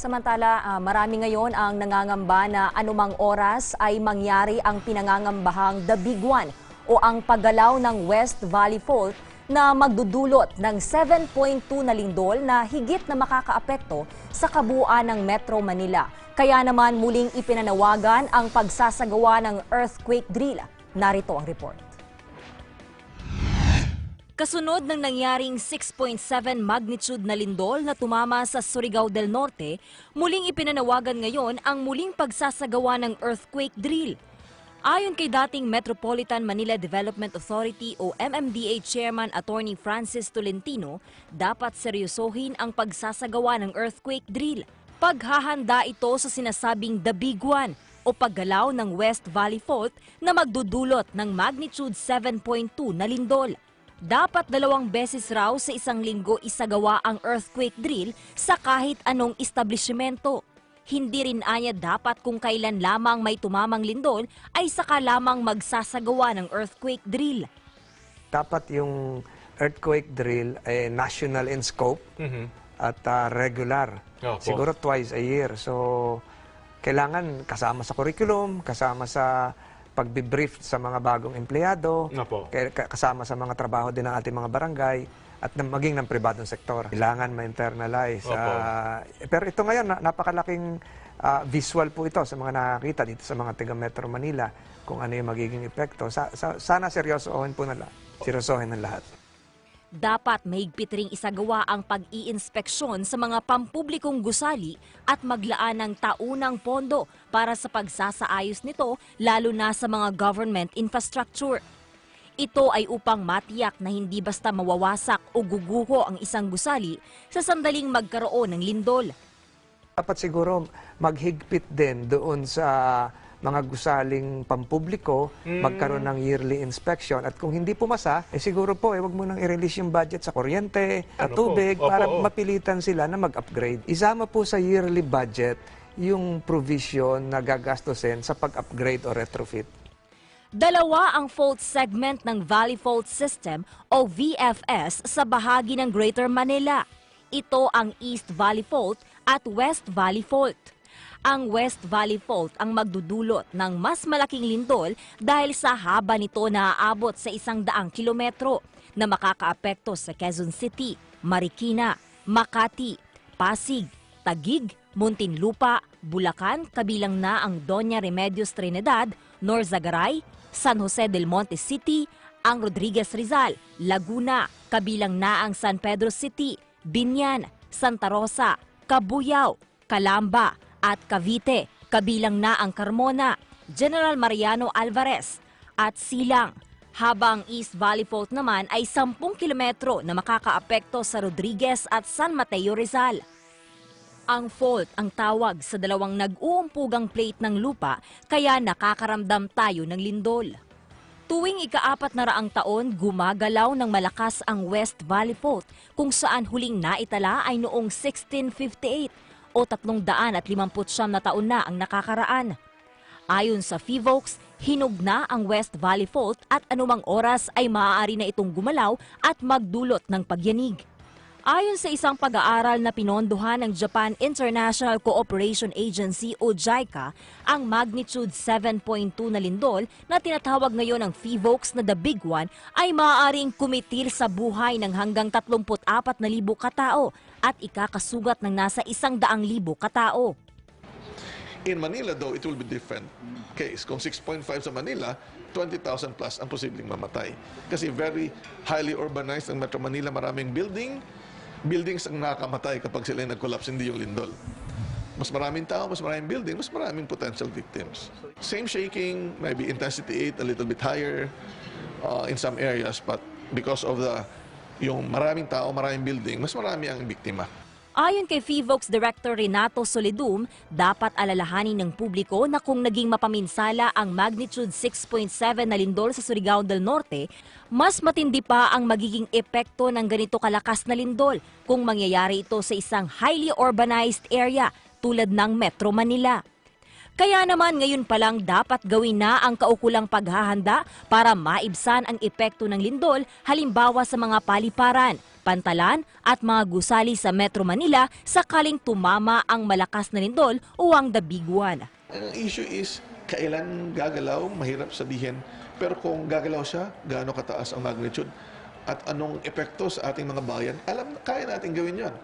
Samantala, ah, marami ngayon ang nangangamba na anumang oras ay mangyari ang pinangangambahang The Big One o ang paggalaw ng West Valley Fault na magdudulot ng 7.2 na lindol na higit na makakaapekto sa kabuuan ng Metro Manila. Kaya naman muling ipinanawagan ang pagsasagawa ng earthquake drill. Narito ang report. Kasunod ng nangyaring 6.7 magnitude na lindol na tumama sa Surigao del Norte, muling ipinanawagan ngayon ang muling pagsasagawa ng earthquake drill. Ayon kay dating Metropolitan Manila Development Authority o MMDA Chairman Attorney Francis Tolentino, dapat seryosohin ang pagsasagawa ng earthquake drill. Paghahanda ito sa sinasabing The Big One o paggalaw ng West Valley Fault na magdudulot ng magnitude 7.2 na lindol. Dapat dalawang beses raw sa isang linggo isagawa ang earthquake drill sa kahit anong establishmento. Hindi rin anya dapat kung kailan lamang may tumamang lindol ay saka lamang magsasagawa ng earthquake drill. dapat yung earthquake drill ay national in scope at ah, regular. Opo. Siguro twice a year. So, kailangan kasama sa curriculum, kasama sa pagbibrief sa mga bagong empleyado, Opo. kasama sa mga trabaho din ng ating mga barangay, at na- maging ng pribadong sektor. Kailangan ma-internalize. Ah, pero ito ngayon, na- napakalaking ah, visual po ito sa mga nakakita dito sa mga taga Metro Manila kung ano yung magiging epekto. Sa, sa- sana seryosohin po na lahat. Seryosohin ng lahat. Dapat mahigpit ring isagawa ang pag-iinspeksyon sa mga pampublikong gusali at maglaan ng taunang pondo para sa pagsasaayos nito lalo na sa mga government infrastructure. Ito ay upang matiyak na hindi basta mawawasak o guguho ang isang gusali sa sandaling magkaroon ng lindol. Dapat siguro maghigpit din doon sa mga gusaling pampubliko, magkaroon ng yearly inspection. At kung hindi pumasa, eh siguro po, eh, wag mo nang i-release yung budget sa kuryente, sa Ano po? tubig, Opo, para oo. mapilitan sila na mag-upgrade. Isama po sa yearly budget yung provision na gagastusin sa pag-upgrade o retrofit. Dalawa ang fault segment ng Valley Fault System o VFS sa bahagi ng Greater Manila. Ito ang East Valley Fault at West Valley Fault. Ang West Valley Fault ang magdudulot ng mas malaking lindol dahil sa haba nito na aabot sa isang daang kilometro na makakaapekto sa Quezon City, Marikina, Makati, Pasig, Tagig, Muntinlupa, Bulacan, kabilang na ang Doña Remedios Trinidad, Norzagaray, San Jose del Monte City, ang Rodriguez Rizal, Laguna, kabilang na ang San Pedro City, Binyan, Santa Rosa, Cabuyao, Calamba at Cavite, kabilang na ang Carmona, General Mariano Alvarez at Silang. Habang East Valley Fault naman ay 10 kilometro na makakaapekto sa Rodriguez at San Mateo Rizal. Ang fault ang tawag sa dalawang nag-uumpugang plate ng lupa kaya nakakaramdam tayo ng lindol. Tuwing ikaapat na raang taon, gumagalaw ng malakas ang West Valley Fault kung saan huling naitala ay noong 1658 o 359 na taon na ang nakakaraan. Ayon sa FIVOX, hinog na ang West Valley Fault at anumang oras ay maaari na itong gumalaw at magdulot ng pagyanig. Ayon sa isang pag-aaral na pinondohan ng Japan International Cooperation Agency o JICA, ang magnitude 7.2 na lindol na tinatawag ngayon ng FIVOX na The Big One ay maaaring kumitil sa buhay ng hanggang 34,000 katao at ikakasugat ng nasa 100,000 katao. In Manila, though, it will be different case. Kung 6.5 sa Manila, 20,000 plus ang posibleng mamatay. Kasi very highly urbanized ang Metro Manila, maraming building, buildings ang nakakamatay kapag sila nag-collapse, hindi yung lindol. Mas maraming tao, mas maraming building, mas maraming potential victims. Same shaking, maybe intensity 8 a little bit higher uh, in some areas, but because of the yung maraming tao, maraming building, mas marami ang biktima. Ayon kay FIVOX Director Renato Solidum, dapat alalahanin ng publiko na kung naging mapaminsala ang magnitude 6.7 na lindol sa Surigao del Norte, mas matindi pa ang magiging epekto ng ganito kalakas na lindol kung mangyayari ito sa isang highly urbanized area tulad ng Metro Manila. Kaya naman ngayon pa lang dapat gawin na ang kaukulang paghahanda para maibsan ang epekto ng lindol halimbawa sa mga paliparan, Pantalan at mga gusali sa Metro Manila sakaling tumama ang malakas na lindol o ang the big one. Ang issue is, kailan gagalaw, mahirap sabihin. Pero kung gagalaw siya, gaano kataas ang magnitude at anong epekto sa ating mga bayan, alam kaya natin gawin yon.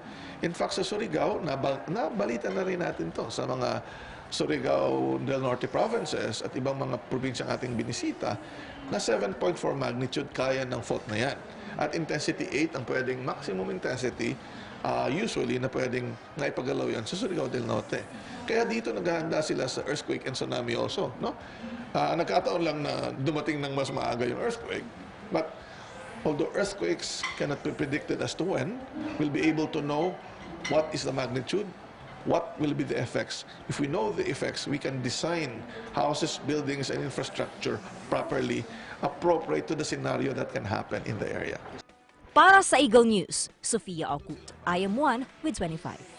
In fact, sa Surigao, nabal, nabalita na rin natin to sa mga Surigao del Norte provinces at ibang mga probinsyang ating binisita na 7.4 magnitude kaya ng fault na yan. At intensity 8 ang pwedeng maximum intensity uh, usually na pwedeng naipagalaw yan sa Surigao del Norte. Kaya dito naghahanda sila sa earthquake and tsunami also. No? Ah, nagkataon lang na dumating ng mas maaga yung earthquake. But although earthquakes cannot be predicted as to when, we'll be able to know what is the magnitude, what will be the effects. If we know the effects, we can design houses, buildings, and infrastructure properly, appropriate to the scenario that can happen in the area. Para sa Eagle News, Sofia Okut, I am one with 25.